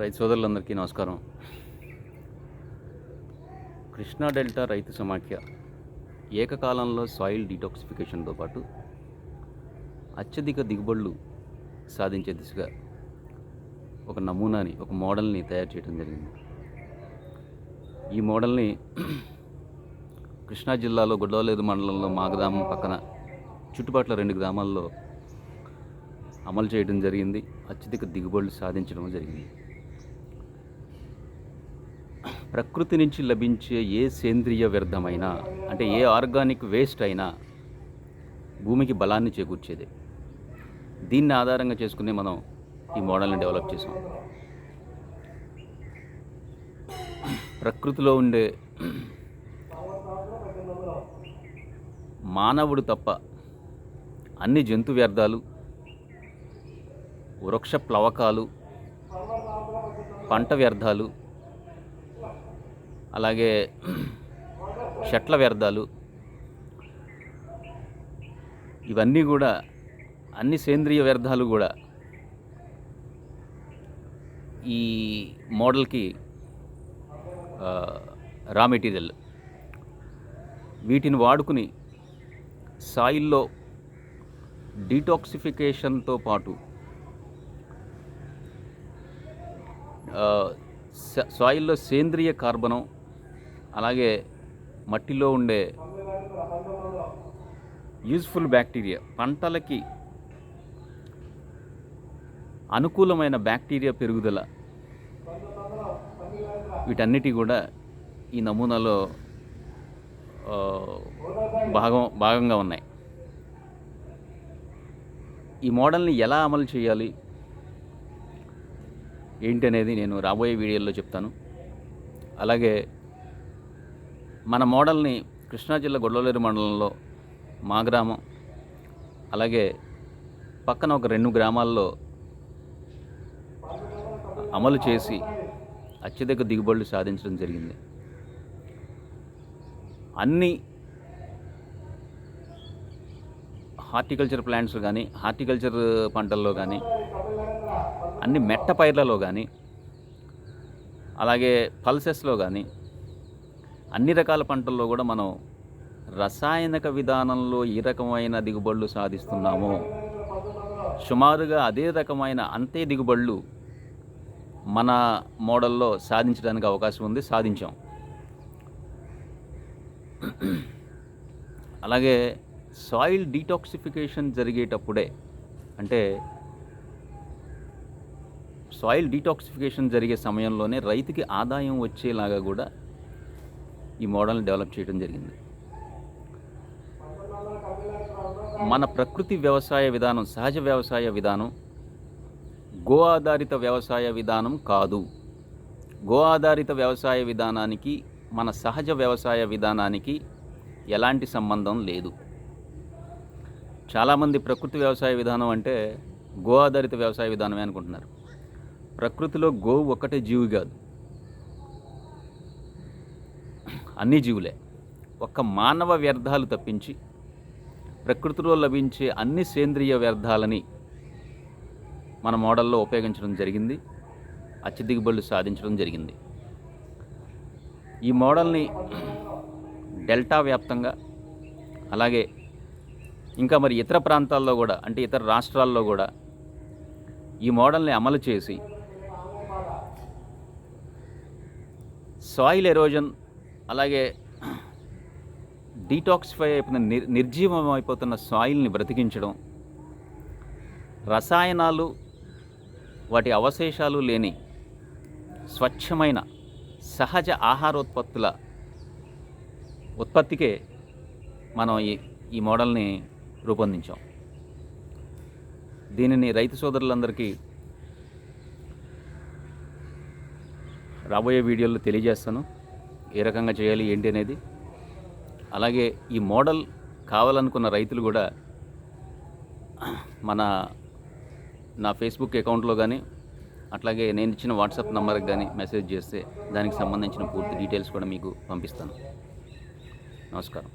రైతు సోదరులందరికీ నమస్కారం. కృష్ణా డెల్టా రైతు సమాఖ్య ఏకకాలంలో సాయిల్ డీటాక్సిఫికేషన్తో పాటు అత్యధిక దిగుబడులు సాధించే దిశగా ఒక నమూనాని ఒక మోడల్ని తయారు చేయడం జరిగింది. ఈ మోడల్ని కృష్ణా జిల్లాలో గొడవలేరు మండలంలో మా పక్కన చుట్టుపక్కల రెండు గ్రామాల్లో అమలు చేయడం జరిగింది. అత్యధిక దిగుబడులు సాధించడం జరిగింది. ప్రకృతి నుంచి లభించే ఏ సేంద్రియ వ్యర్థమైనా అంటే ఏ ఆర్గానిక్ వేస్ట్ అయినా భూమికి బలాన్ని చేకూర్చేదే. దీన్ని ఆధారంగా చేసుకునే మనం ఈ మోడల్ని డెవలప్ చేసాం. ప్రకృతిలో ఉండే మానవుడు తప్ప అన్ని జంతు వ్యర్థాలు వృక్ష ప్లవకాలు పంట వ్యర్థాలు అలాగే చెట్ల వ్యర్థాలు. ఇవన్నీ కూడా అన్ని సేంద్రియ వ్యర్థాలు కూడా ఈ మోడల్కి రా మెటీరియల్. వీటిని వాడుకుని సాయిల్లో డీటాక్సిఫికేషన్తో పాటు సాయిల్లో సేంద్రియ కార్బనం అలాగే మట్టిలో ఉండే యూజ్ఫుల్ బ్యాక్టీరియా పంటలకి అనుకూలమైన బ్యాక్టీరియా పెరుగుదల. వీటన్నిటి కూడా ఈ నమూనాలో భాగం భాగంగా ఉన్నాయి. ఈ మోడల్ని ఎలా అమలు చేయాలి? ఏంటి అనేది నేను రాబోయే వీడియోల్లో చెప్తాను. అలాగే మన మోడల్ని కృష్ణా జిల్లా గొడవలేరు మండలంలో మా గ్రామం అలాగే పక్కన ఒక రెండు గ్రామాల్లో అమలు చేసి అత్యధిక దిగుబడులు సాధించడం జరిగింది. అన్ని హార్టికల్చర్ ప్లాంట్స్ కానీ హార్టికల్చర్ పంటల్లో కానీ అన్ని మెట్ట పైర్లలో కానీ అలాగే పల్సెస్లో కానీ అన్ని రకాల పంటల్లో కూడా మనం రసాయనిక విధానంలో ఏ రకమైన దిగుబడులు సాధిస్తున్నామో. సుమారుగా అదే రకమైన అంతే దిగుబడులు మన మోడల్లో సాధించడానికి అవకాశం ఉంది సాధించాం. అలాగే సాయిల్ డీటాక్సిఫికేషన్ జరిగేటప్పుడే అంటే సాయిల్ డీటాక్సిఫికేషన్ జరిగే సమయంలోనే రైతుకి ఆదాయం వచ్చేలాగా కూడా ఈ మోడల్ని డెవలప్ చేయడం జరిగింది. మన ప్రకృతి వ్యవసాయ విధానం సహజ వ్యవసాయ విధానం గో ఆధారిత వ్యవసాయ విధానం కాదు. గో ఆధారిత వ్యవసాయ విధానానికి మన సహజ వ్యవసాయ విధానానికి ఎలాంటి సంబంధం లేదు. చాలామంది ప్రకృతి వ్యవసాయ విధానం అంటే గో ఆధారిత వ్యవసాయ విధానమే అనుకుంటున్నారు. ప్రకృతిలో గోవు ఒక్కటే జీవి కాదు. అన్ని జీవులే. ఒక్క మానవ వ్యర్థాలు తప్పించి ప్రకృతిలో లభించే అన్ని సేంద్రియ వ్యర్థాలని మన మోడల్లో ఉపయోగించడం జరిగింది అత్య దిగుబడులు సాధించడం జరిగింది. ఈ మోడల్ని డెల్టా వ్యాప్తంగా అలాగే ఇంకా మరి ఇతర ప్రాంతాల్లో కూడా అంటే ఇతర రాష్ట్రాల్లో కూడా ఈ మోడల్ని అమలు చేసి సాయిల్ ఎరోజన్ అలాగే డీటాక్సిఫై అయిపోతున్న నిర్ నిర్జీవం అయిపోతున్న సాయిల్ని బ్రతికించడం రసాయనాలు వాటి అవశేషాలు లేని స్వచ్ఛమైన సహజ ఆహారోత్పత్తుల ఉత్పత్తికే మనం ఈ ఈ మోడల్ని రూపొందించాం. దీనిని రైతు సోదరులందరికీ రాబోయే వీడియోలో తెలియజేస్తాను. ఏ రకంగా చేయాలి ఏంటి అనేది. అలాగే ఈ మోడల్ కావాలనుకున్న రైతులు కూడా మన నా ఫేస్బుక్ అకౌంట్లో కానీ అట్లాగే నేను ఇచ్చిన వాట్సాప్ నెంబర్కి కానీ మెసేజ్ చేస్తే దానికి సంబంధించిన పూర్తి డీటెయిల్స్ కూడా మీకు పంపిస్తాను. నమస్కారం.